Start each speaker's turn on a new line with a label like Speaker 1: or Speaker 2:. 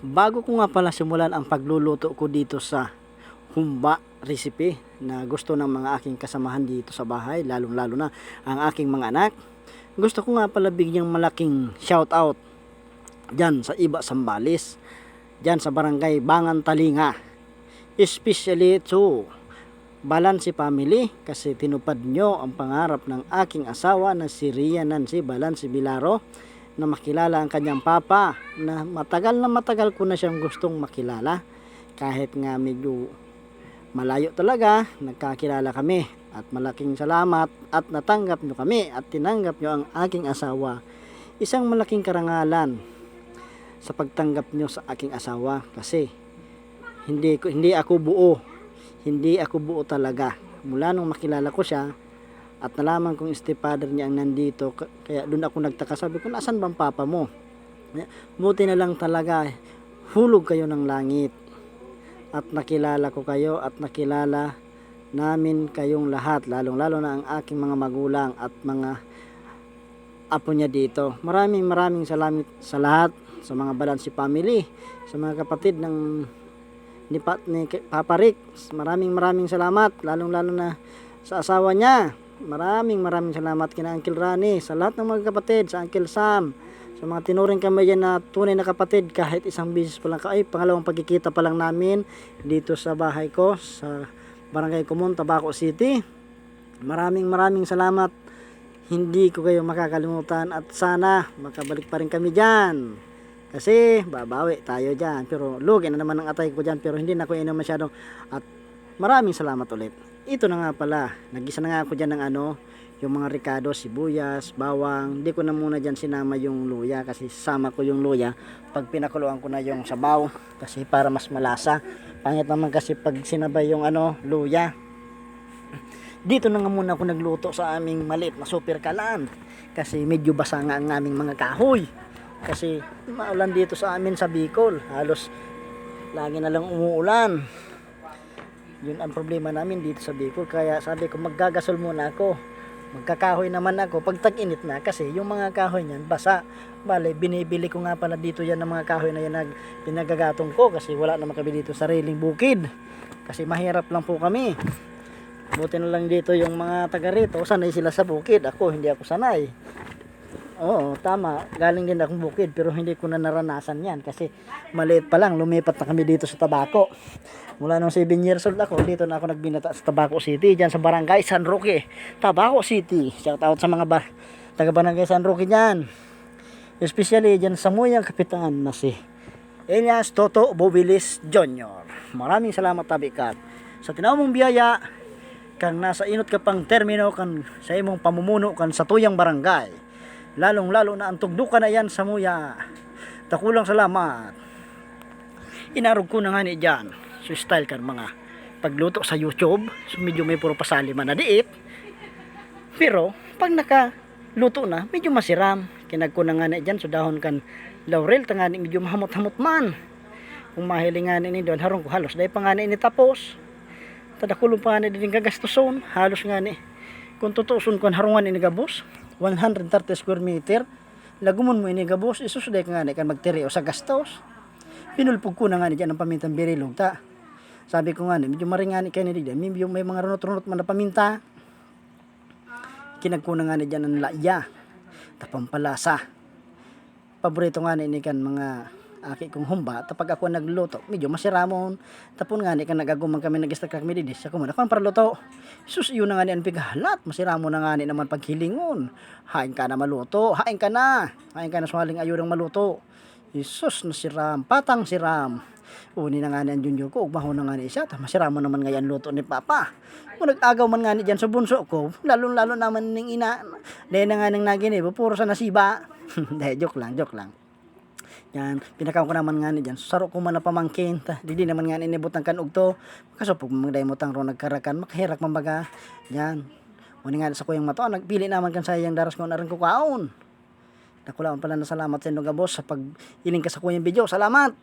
Speaker 1: Bago ko nga pala simulan ang pagluluto ko dito sa humba recipe na gusto ng mga aking kasamahan dito sa bahay, lalong lalo na ang aking mga anak. Gusto ko nga pala bigyang malaking shout out dyan sa Iba Sambales, dyan sa barangay Bangan Talinga. Especially to Balansi family kasi tinupad nyo ang pangarap ng aking asawa na si Ria Nancy Balansi Bilaro na makilala ang kanyang papa na matagal na matagal ko na siyang gustong makilala. Kahit nga medyo malayo talaga nagkakilala kami at malaking salamat at natanggap nyo kami at tinanggap nyo ang aking asawa. Isang malaking karangalan sa pagtanggap nyo sa aking asawa kasi hindi ko hindi ako buo. Hindi ako buo talaga. Mula nung makilala ko siya at nalaman kong stepfather niya ang nandito kaya doon ako nagtaka. Sabi ko nasan bang papa mo? Buti na lang talaga hulog kayo ng langit at nakilala ko kayo at nakilala namin kayong lahat lalong lalo na ang aking mga magulang at mga apo niya dito. Maraming maraming salamat sa lahat sa mga Balansi family sa mga kapatid ng ni, pa, ni Papa Rick. Maraming maraming salamat lalong lalo na sa asawa niya maraming maraming salamat kina Uncle Rani. Sa lahat ng mga kapatid sa Uncle Sam sa mga tinuring kami dyan na tunay na kapatid kahit isang bisis pa lang ay pangalawang pagkikita pa lang namin dito sa bahay ko sa Barangay Kumon, Tabaco City. Maraming maraming salamat. Hindi ko kayo makakalimutan at sana makabalik pa rin kami dyan. Kasi babawi tayo dyan pero lugi na naman ang atay ko dyan pero hindi na ako inom masyado at maraming salamat ulit. Ito na nga pala. Nagisa na nga ako dyan ng ano yung mga ricado, sibuyas, bawang. Hindi ko na muna dyan sinama yung luya kasi sama ko yung luya. Pag pinakuluan ko na yung sabaw kasi para mas malasa. Pangit naman kasi pag sinabay yung ano luya. Dito na nga muna ako nagluto sa aming maliit na super kalan. Kasi medyo basa nga ang aming mga kahoy. Kasi maulan dito sa amin sa Bicol. Halos lagi na lang umuulan yun ang problema namin dito sa Bicol. Kaya sabi ko maggagasol muna ako. Magkakahoy naman ako. Pag tag-init na kasi yung mga kahoy niyan basa. Bale binibili ko nga pala dito yan ng mga kahoy na yan nag pinagagatong ko kasi wala naman kami dito sariling bukid. Kasi mahirap lang po kami. Buti na lang dito yung mga taga rito. Sanay sila sa bukid. Ako hindi ako sanay Oo, tama. Galing din akong bukid pero hindi ko na naranasan yan kasi maliit pa lang lumipat na kami dito sa Tabaco. Mula nung 7 years old ako, dito na ako nagbinata sa Tabaco City, dyan sa Barangay San Roque, Tabaco City. Shout out sa mga ba taga Barangay San Roque dyan. Especially dyan sa Muyang Kapitan na si Elias Toto Bobilis Jr. Maraming salamat tabikat. Sa tinawag mong biyaya, kang nasa inot ka pang termino kan sa imong pamumuno kan sa tuyang barangay lalong lalo na ang tugdukan na yan sa muya. Takulang salamat. Inarog ko na nga ni dyan so style kan mga pagluto sa youtube. So medyo may puro pasali man na diip pero pag naka luto na medyo masiram. Kinag ko na nga ni dyan so dahon kan laurel tangani medyo mahamot-hamot man. Kung mahiling nga ni doon harong ko halos dahil pa nga ni tapos. Tadakulong pa nga ni din kagastuson halos nga ni kung tutuson ko harungan ni gabos 130 square meter lagumon mo ini gabos isus day ka nga ni kan magtiri o sa gastos. Pinulpog ko na nga ni dyan ang pamintang birilog ta sabi ko nga ni medyo maringani kay ni dyan medyo may mga runot-runot man na paminta. Kinagkuna nga ni dyan ang laya tapampalasa. Paborito nga ni kan mga aki kong humba tapag ako nagluto. Medyo masiramon tapon nga ni kan nagagumang kami nagistak kami didis ako man ako para luto sus yun na nga ni ang pighalat masiramo na nga ni naman paghilingon. Hain ka na maluto. Hain ka na. Hain ka na sumaling ayurang maluto. Isus na siram patang siram. Uni na nga ni ang junior ko ugmaho na nga ni siya. Masiramo naman nga yan luto ni papa. Kung nag-agaw man nga ni dyan sa bunso ko lalo lalo naman ning ina. Dahil na nga nang naginib puro sa nasiba. Dahil joke lang joke lang yan, pinakaw ko naman nga ni dyan. Saro ko man na pamangkin. Ta, naman nga inibutang kan ugto. Kaso pag magday mo tang ro nagkarakan, makahirak man baga. Yan. Muni nga sa kuyang mato, nagpili naman kan sayang daras ko na rin kukaon. Nakulaon pala na salamat sa inyo gabos sa pag iling ka sa kuyang video. Salamat!